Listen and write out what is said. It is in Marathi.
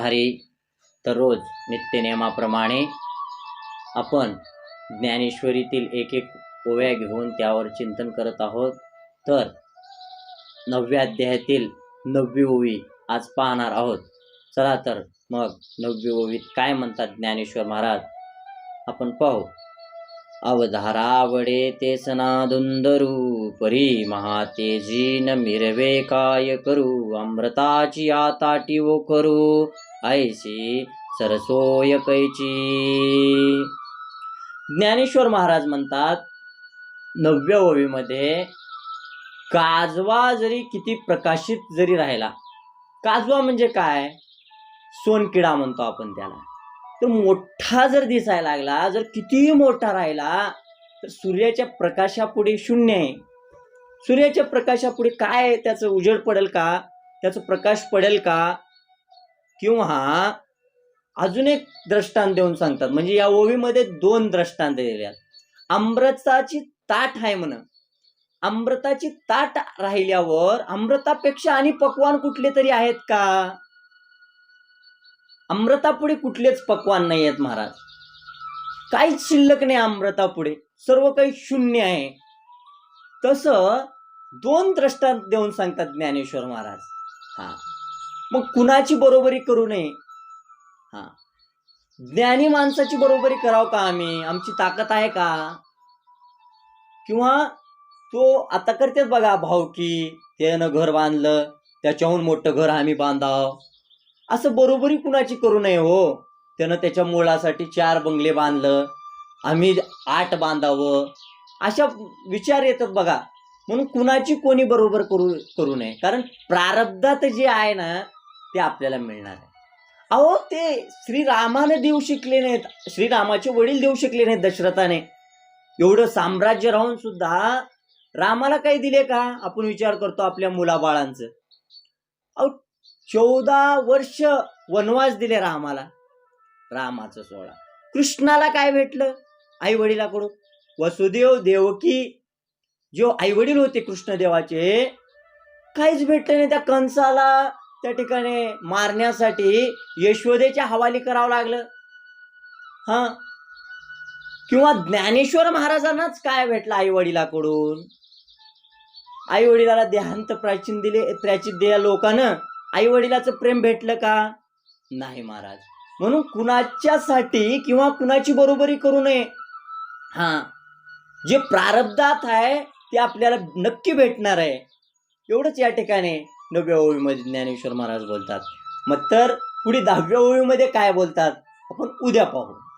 हरी तर रोज नित्यनियमाप्रमाणे आपण ज्ञानेश्वरीतील एक एक ओव्या घेऊन त्यावर चिंतन करत आहोत. तर नवव्या अध्यायातील नववी ओवी आज पाहणार आहोत. चला तर मग नववी ओवीत काय म्हणतात ज्ञानेश्वर महाराज? आपण पाहू. अवधारावडे ते सनादुंदरू परी महातेजी न मिरवे काय करू? अमृताची आताटी वो करू. ऐशी सरसोय कैची. ज्ञानेश्वर महाराज म्हणतात नवव्या ओवीमध्ये काजवा जरी किती प्रकाशित जरी राहिला काजवा म्हणजे काय? सोनकिडा म्हणतो आपण त्याला. तर मोठा जर दिसायला लागला जर कितीही मोठा राहिला तर सूर्याच्या प्रकाशापुढे शून्य आहे. सूर्याच्या प्रकाशापुढे काय त्याचं उजेड पडेल का? त्याचं प्रकाश पडेल का? किंवा अजून एक दृष्टांत देऊन सांगतात. म्हणजे या ओवीमध्ये दोन दृष्टांत दिलेले आहेत. अमृताची ताट आहे म्हण. अमृताची ताट राहिल्यावर अमृतापेक्षा आणि पकवान कुठले तरी आहेत का? अमृतापुढे कुठलेच पकवान नाही आहेत महाराज. काहीच शिल्लक नाही अमृतापुढे. सर्व काही शून्य आहे. तसं दोन दृष्टांत देऊन सांगतात ज्ञानेश्वर महाराज. हा. मग कुणाची बरोबरी करू नये? हा. ज्ञानी माणसाची बरोबरी करावं का आम्ही? आमची ताकद आहे का? किंवा तो आता करतेच बघा भाऊ की त्यानं घर बांधलं त्याच्याहून मोठं घर आम्ही बांधाव. असं बरोबरी कुणाची करू नये हो? त्यानं त्याच्या मुलासाठी चार बंगले बांधलं आम्ही आठ बांधावं. अशा विचार येतात बघा. म्हणून कुणाची कोणी बरोबर करू करू नये? कारण प्रारब्धात जे आहे ना ते आपल्याला मिळणार आहे. अहो ते श्रीरामाने देऊ शिकले नाहीत. श्रीरामाचे वडील देऊ शिकले नाहीत दशरथाने. एवढं साम्राज्य राहून सुद्धा रामाला काही दिले का? आपण विचार करतो आपल्या मुलाबाळांचं. अहो चौदा वर्ष वनवास दिले रामाला. रामाचं सोळा. कृष्णाला काय भेटलं? आई वडिलाकडून वसुदेव देवकी जो आई वडील होते कृष्णदेवाचे काहीच भेटलं नाही. त्या कंसाला त्या ठिकाणी मारण्यासाठी यशोदेच्या हवाली करावं लागलं. हा. किंवा ज्ञानेश्वर महाराजांनाच काय भेटलं आई वडिलाकडून आई वडिलाला देहांत प्राचीन दिले प्राचीन दिल्या लोकांना आई वडिलाचं प्रेम भेटलं का? नाही महाराज. म्हणून कुणाच्यासाठी किंवा कुणाची बरोबरी करू नये. हा. जे प्रारब्धात आहे ते आपल्याला नक्की भेटणार आहे. एवढंच या ठिकाणी. नवव्या ओळीमध्ये ज्ञानेश्वर महाराज बोलतात. मग तर पुढे दहाव्या ओळीमध्ये काय बोलतात? आपण उद्या पाहू.